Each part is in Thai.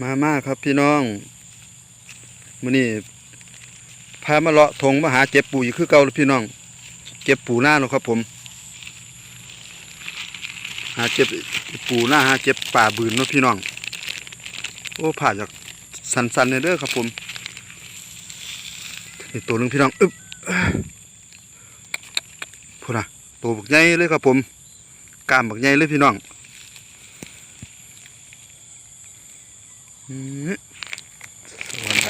มามาครับพี่น้องมื้อนี้พามาเลาะทงมาหาเจ็บปูอีกคือเก่าเลยพี่น้อง เก็บปูหน้าเนาะครับผม หาเจ็บปูหน้าหาเจ็บป่าบืนเนาะพี่น้อง โอ้ผ่าจากสันๆเนี่ยเด้อครับผมนี่ตัวหนึงพี่น้องอึ๊บพูดนะตัวบักใหญ่เลยครับผมกล้ามบักใหญ่เลยพี่น้อง อืม สวนไป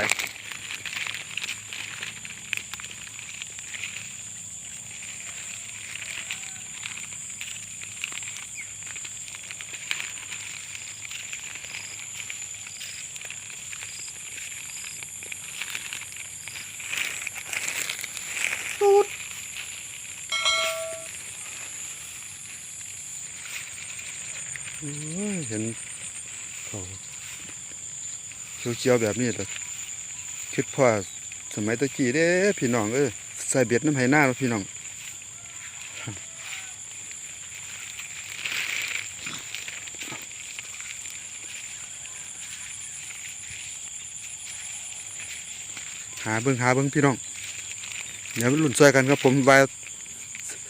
เห็นเขา เขียวๆแบบนี้เลยคิดพ่อสมัยตะกี้เด้พี่น้องเอ้ยใส่เบ็ดน้ำไหหน้าแล้วพี่น้องหาเบิ้งหาเบิ้งพี่น้องเดี๋ยวรุ่นซอยกันครับผมว่า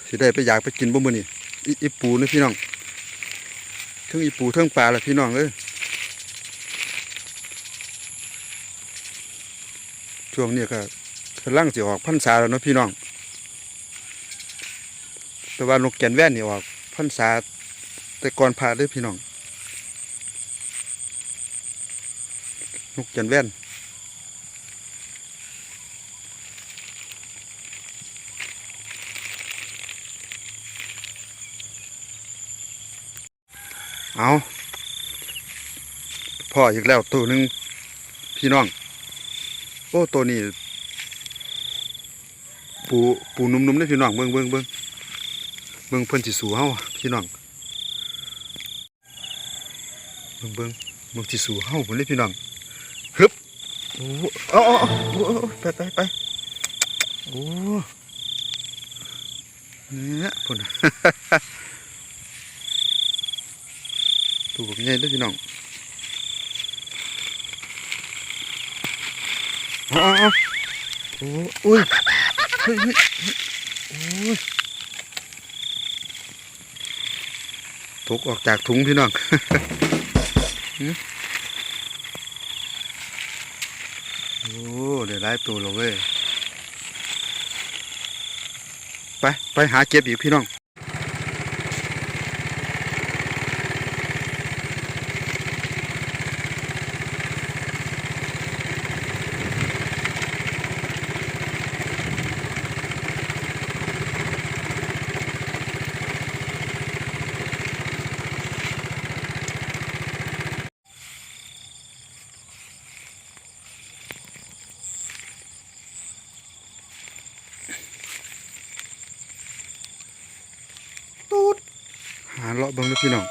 สิได้ไปอยากไปกินบ่มือนี้อีปูนี่พี่น้องเทั้งอีปูเทั้งปลาแหละพี่น้องเอ้ย ช่วงนี้ก็กำลังสิออกพรรษาแล้วเนาะพี่น้อง แต่ว่านกแก่นแว่นนี่ออกพรรษาแต่ก่อนพาด้อพี่น้อง นกแก่นแว่นเอาพ่ออีกแล้วตัวหนึ่งพี่น้อง โอ้ตัวนี้ ปูปูนุ่มๆเด้พี่น้องเบิ่งเบิ่งเบิ่งเบิ่งเพิ่นสิสูเฮาพี่น้องเบิ่งเบิ่งเบิ่งสิสูเฮาพุ่นเลยพี่น้องฮึบโอ้เอ๋อาเอาโอ้ไปไปไปโอ้เนี่ยพุ่นะตัวบักใหญ่เด้พี่น้อง อุ้ยเฮ้ยเฮ้ยเฮ้ยตกออกจากถุงพี่น้องโอ้เดี๋ยวได้ตัวแล้วเว้ยไป ไปหาเก็บอีกพี่น้อง ตูดหาเลาะเบิ่งนะพี่น้อง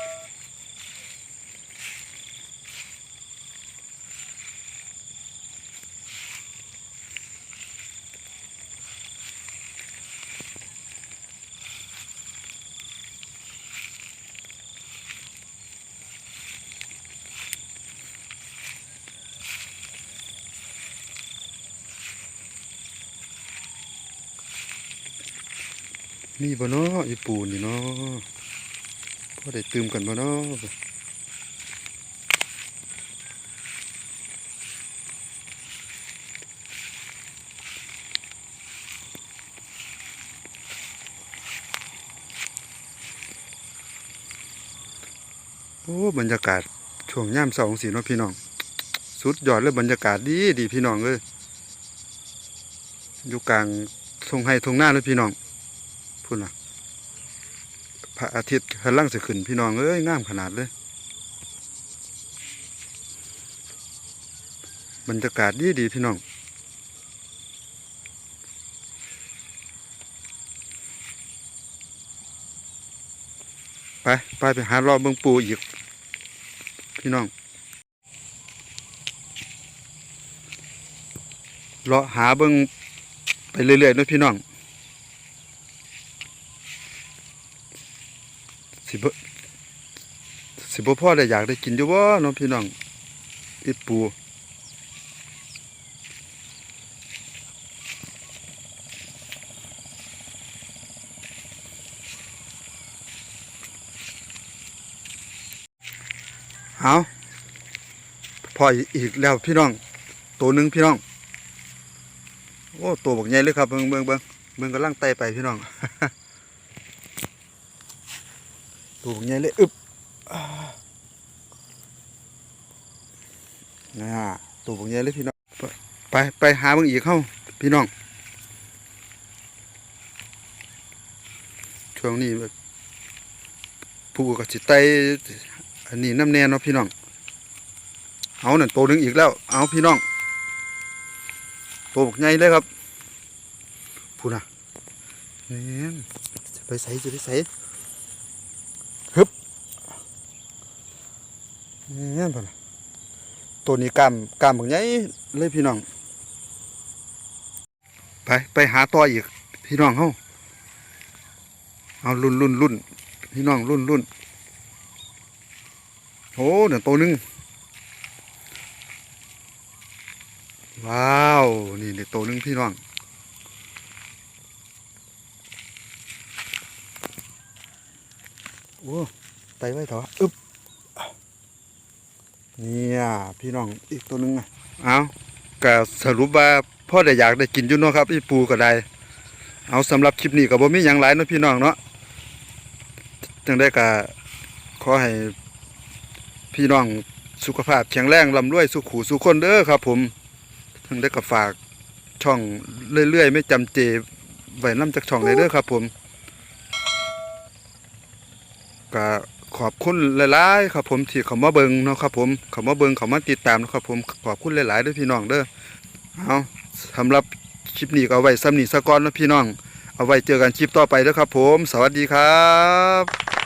นี่บ่เนาะอีปูนี่เนาะพอได้ตื่มกันบ่เนาะโอ้บรรยากาศช่วงยามเช้าจังซี่เนาะพี่น้อง สุดยอดเลยบรรยากาศดีดีพี่น้องเอ้ยอยู่กลางทงไร่ทุ่งนาเลยพี่น้อง พุ่นล่ะพระอาทิตย์กำลังจะขึ้นพี่น้องเอ้ยงามขนาดเลย บรรยากาศดีดีพี่น้องไปไปไปหารอเบิงปูอีก พี่น้องรอหาเบิงไปเรื่อยๆนะพี่น้อง สิบสิบพ่อได้อยากได้กินอยู่บ่น้องพี่น้องอีปูเอาพออีกแล้วพี่น้อง ตัวหนึ่งพี่น้อง โอ้ตัวบักใหญ่เลยครับเบิ่งเบิ่งเบิ่งเบิ่งกำลังไตไปพี่น้อง ตัวบักใหญ่เลยอึบอ่าน่าตัวบักใหญ่เลยพี่น้อง ไปไปหาเบิ่งอีกเข้าพี่น้อง ช่วงนี้แบบผู้ก็สิไต่อันนี้น้ำแน่เนาะพี่น้อง เอาหนั่นตัวหนึงอีกแล้ว เอาพี่น้องตัวบักใหญ่เลยครับพูดนะเนี่ยจะไปใส่จะไปใส่ ฮึบนี่ยพูดนตัวนี้กล้ามกล้ามบักใหญ่เลยพี่น้อง ไปไปหาต่ออีก พี่น้องเฮาเอารุ่นรุ่นรุ่นพี่น้องรุ่นรุ่นโอ้เดี๋ยวตัวหนึงว้าว นี่เด็กตัวหนึงพี่น้อง โอ้ไตไว้เถอะอึบเนี่ยพี่น้องอีกตัวหนึงอะเอาก็สรุปว่าพ่อได้อยากได้กินอยู่เนาะครับอีปูก็ได้ เอาสำหรับคลิปนี้ก็บ่มีหยังหลายเนาะพี่น้องเนาะจังได้ก็ขอให้พี่น้องสุขภาพแข็งแรงร่ำรวยสุขหูสุขคนเด้อครับผมทั้งได้ก็ฝากช่องเรื่อยๆ ไม่จำเจไว้น้ำจากช่องเลยเด้อครับผม ก็ขอบคุณหลายๆครับผมที่เขามาเบิงเนาะครับผมเขามาเบิงเขามาติดตามนะครับผมขอบคุณหลายๆด้วยพี่น้องเด้อเอาสำหรับคลิปนี้ก็เอาไว้ซ้ำนี้สะก้อนนะพี่น้อง เอาไว้เจอกันคลิปต่อไปนะครับผม สวัสดีครับ